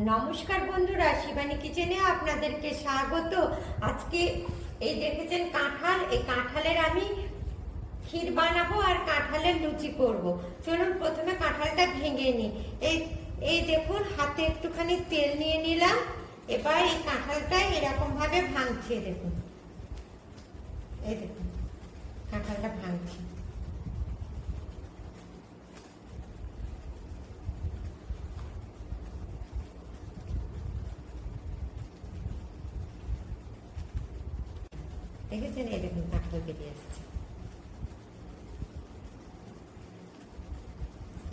নমস্কার বন্ধুরা, শিবানী কিচেনে আপনাদেরকে স্বাগত। আজকে এই দেখেছেন কাঁঠাল, এই কাঁঠালের আমি ক্ষীর বানাবো আর কাঁঠালের লুচি করব। চলুন প্রথমে কাঁঠালটা ভেঙে নিই। এই এই দেখুন, হাতে একটুখানি তেল নিয়ে নিলাম। এবার এই কাঁঠালটা এরকম ভাবে ভাঙছে, দেখুন। এই দেখুন, কাঁঠালটা ভাঙছি।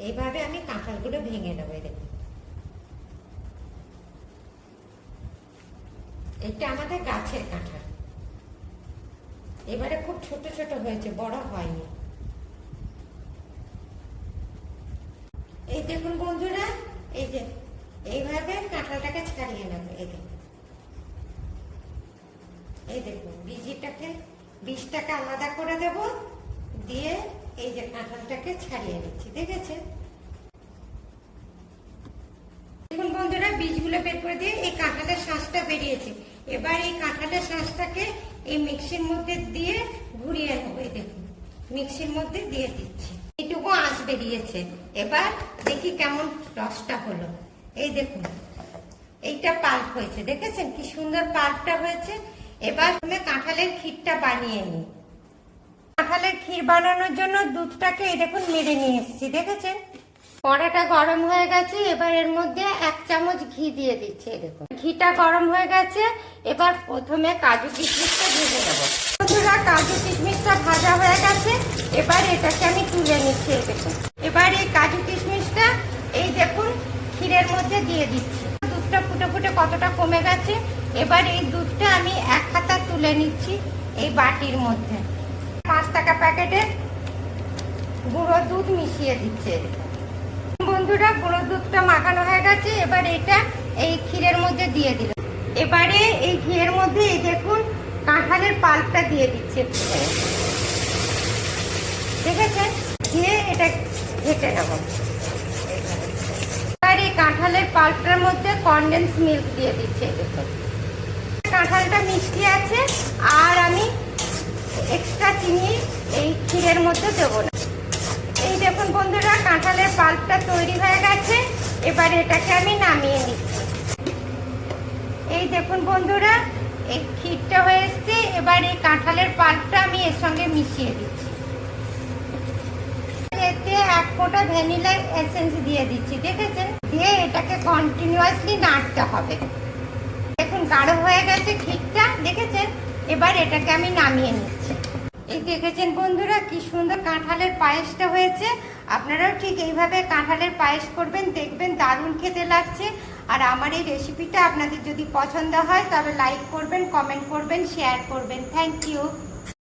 এইভাবে আমি কাঁঠালগুলো ভেঙে নেব এটা আমাদের গাছের কাঁঠাল। এবারে খুব ছোট ছোট হয়েছে, বড় হয়নি। এই দেখুন বন্ধুরা, এই যে, এইভাবে কাঁঠালটাকে ছাড়িয়ে নেবে, এই দেখুন। এই দেখুন, বীজিটাকে বীজটাকে আলাদা করে দেব, দিয়ে এই যে কাঁঠালটাকে ছাড়িয়ে নিচ্ছি দেখেছেন? দেখুন বন্ধুরা বীজগুলো বের করে দিয়ে এই কাঁঠালের শ্বাসটা বেরিয়েছে। এবার এই কাঁঠালের শ্বাসটাকে এই মিক্সির মধ্যে দিয়ে ঘুরিয়ে নেব, এই দেখুন, মিক্সির মধ্যে দিয়ে দিচ্ছি। এইটুকু আঁশ বেরিয়েছে। এবার দেখি কেমন রসটা হলো। এই দেখুন, এইটা পাল্প হয়েছে, দেখেছেন? কি সুন্দর পাল্পটা হয়েছে। এবার তুমি কাঁঠালের ক্ষীরটা বানিয়ে নিই। কাঁঠালের ক্ষীর বানানোর জন্য দুধটাকে এই দেখুন মেরে নিয়ে এসেছি, দেখেছেন? কড়াটা গরম হয়ে গেছে, এবার এর মধ্যে এক চামচ ঘি দিয়ে দিচ্ছি দেখুন। ঘিটা গরম হয়ে গেছে, এবার প্রথমে কাজু কিশমিশটা ভেজে দেবো বন্ধুরা, কাজু কিশমিশটা ভাজা হয়ে গেছে, এবার এটাকে আমি তুলে নিচ্ছি দেখুন। এবার এই কাজু কিশমিশটা এই দেখুন ক্ষীরের মধ্যে দিয়ে দিচ্ছি। দুধটা ফুটে ফুটে কতটা কমে গেছে এবার এই দুধটা আমি এক হাতা তুলে নিচ্ছি এই বাটির মধ্যে। পাঁচ টাকা প্যাকেটের গুঁড়ো দুধ মিশিয়ে দিচ্ছে বন্ধুরা, গুঁড়ো দুধটা মাখানো হয়ে গেছে, এবার এটা এই ক্ষীরের মধ্যে দিয়ে দিল এবারে এই ঘিয়ের মধ্যে এই দেখুন, কাঁঠালের পাল্পটা দিয়ে দিচ্ছে করে। দেখেছেন? দিয়ে এটা ঘেটে নেব। আর এই কাঁঠালের পাল্পটার মধ্যে কনডেন্স মিল্ক দিয়ে দিচ্ছে দেখুন কাঁঠালটা মিষ্টি আছে, আর আমি এক্সট্রা চিনি এই ক্ষীরের মধ্যে দেবো না। এই দেখুন বন্ধুরা, কাঁঠালের পাল্পটা তৈরি হয়ে গেছে, এবার এটাকে আমি নামিয়ে নিচ্ছি। এই দেখুন বন্ধুরা, এই ক্ষীরটা হয়ে এসছে, এবার এই কাঁঠালের পাল্পটা আমি এর সঙ্গে মিশিয়ে দিচ্ছি। এতে এক ফোঁটা ভ্যানিলা এসেন্স দিয়ে দিচ্ছি, দেখেছেন? দিয়ে এটাকে কন্টিনিউয়াসলি নাড়তে হবে। গাঢ় হয়ে গেছে ক্ষীরটা দেখেছেন? এবার এটাকে আমি নামিয়ে নিচ্ছি। এই দেখেছেন বন্ধুরা, কি সুন্দর কাঁঠালের পায়েসটা হয়েছে। আপনারাও ঠিক এইভাবে কাঁঠালের পায়েস করবেন, দেখবেন দারুণ খেতে লাগছে। আর আমার এই রেসিপিটা আপনাদের যদি পছন্দ হয়, তবে লাইক করবেন কমেন্ট করবেন শেয়ার করবেন। থ্যাংক ইউ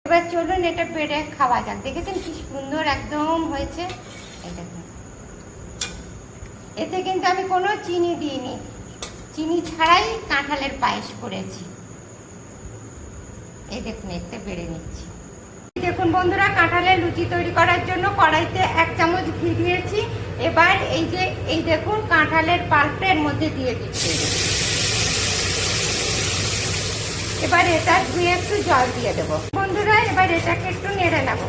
এবার চলুন, এটা বেড়ে খাওয়া যাক। দেখেছেন কি সুন্দর একদম হয়েছে। দেখুন। এতে কিন্তু আমি কোনো চিনি দিইনি। চিনি ছাড়াই কাঁঠালের পায়েস করেছি। এই দেখুন, এতে বেড়ে নিচ্ছি। দেখুন বন্ধুরা, কাঁঠালের লুচি তৈরি করার জন্য কড়াইতে এক চামচ ঘি দিয়েছি। এবার এই যে, এই দেখুন, কাঁঠালের পাল্পের মধ্যে দিয়ে দিচ্ছি। এবার এটা ধুয়ে একটু জল দিয়ে দেবো। বন্ধুরা, এবার এটাকে একটু নেড়ে নেব।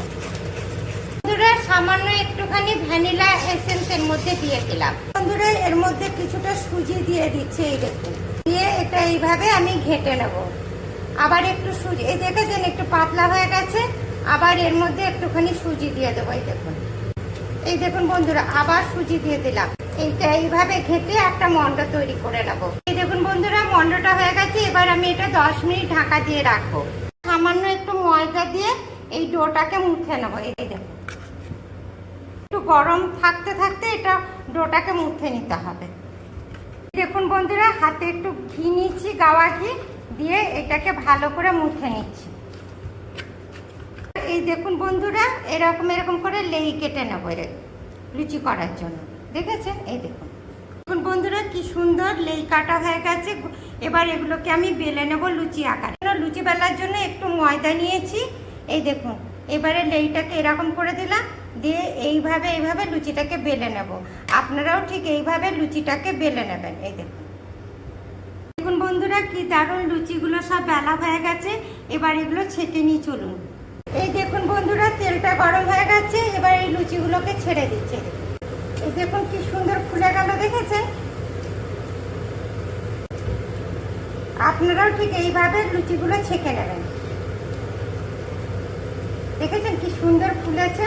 একটুখানি ভ্যানিলা এসেন্স এর মধ্যে দিয়ে দিলাম। বন্ধুরা, এর মধ্যে কিছুটা সুজি দিয়ে দিচ্ছে এই দেখুন। দিয়ে এটা এইভাবে আমি ঘেটে নেব। আবার একটু সুজি, এই দেখেছেন, একটু পাতলা হয়ে গেছে। আবার এর মধ্যে একটুখানি সুজি দিয়ে দেবো, এই দেখুন। এই দেখুন বন্ধুরা, আবার সুজি দিয়ে দিলাম। এইটা এইভাবে ঘেটে একটা মন্ড তৈরি করে নেব। এই দেখুন বন্ধুরা, মন্ডটা হয়ে গেছে। এবার আমি এটা দশ মিনিট ঢাকা দিয়ে রাখব। সামান্য একটু ময়দা দিয়ে এই ডোটাকে মুছে নেব। এই দেখুন। একটু গরম থাকতে থাকতে এটা ডোটাকে মুছে নিতে হবে। দেখুন বন্ধুরা, হাতে একটু ঘি নিচ্ছি গাওয়া ঘি দিয়ে এটাকে ভালো করে মুছে নিচ্ছি। এই দেখুন বন্ধুরা, এরকম এরকম করে লেই কেটে নেব এর লুচি করার জন্য। দেখেছেন? এই দেখুন। দেখুন বন্ধুরা, কি সুন্দর লেই কাটা হয়ে গেছে। এবার এগুলোকে আমি বেলে নেব লুচি আকারে। লুচি বেলার জন্য একটু ময়দা নিয়েছি। এই দেখুন, এবারে লেইটাকে এরকম করে দিলাম। দিয়ে এইভাবে এইভাবে লুচিটাকে বেলে নেব। আপনারাও ঠিক এইভাবে লুচিটাকে বেলে নেবেন। এই দেখুন। দেখুন বন্ধুরা, কি দারুণ লুচিগুলো সব বেলা হয়ে গেছে। এবার এগুলো ছেঁকে নিয়ে চলুন। এই দেখুন বন্ধুরা, তেলটা গরম হয়ে গেছে। এবার এই লুচিগুলোকে ছেড়ে দিচ্ছে। এই দেখুন কি সুন্দর ফুলে গেল, দেখেছেন? আপনারাও ঠিক এইভাবে লুচিগুলো ছেঁকে নেবেন। দেখেছেন কি সুন্দর ফুলেছে?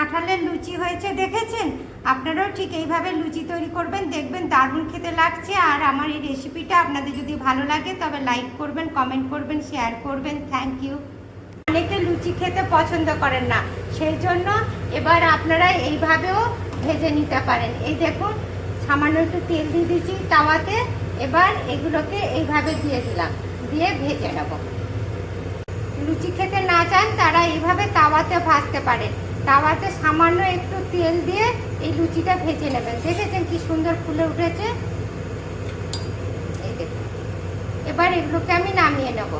কাঁঠালের লুচি হয়েছে, দেখেছেন? আপনারাও ঠিক এইভাবে লুচি তৈরি করবেন, দেখবেন দারুণ খেতে লাগছে। আর আমার এই রেসিপিটা আপনাদের যদি ভালো লাগে, তবে লাইক করবেন কমেন্ট করবেন শেয়ার করবেন। থ্যাংক ইউ অনেকে লুচি খেতে পছন্দ করেন না, সেই জন্য এবার আপনারা এইভাবেও ভেজে নিতে পারেন। এই দেখুন, সামান্য একটু তেল দিয়ে দিচ্ছি তাওয়াতে, এবার এগুলোকে এইভাবে দিয়ে দিলাম, দিয়ে ভেজে নেব। লুচি খেতে না চান, তারা এইভাবে তাওয়াতে ভাজতে পারেন। তাওয়াতে সামান্য একটু তেল দিয়ে এই লুচিটা ভেজে নেবেন। দেখেছেন কি সুন্দর ফুলে উঠেছে? এবার এগুলোকে আমি নামিয়ে নেব।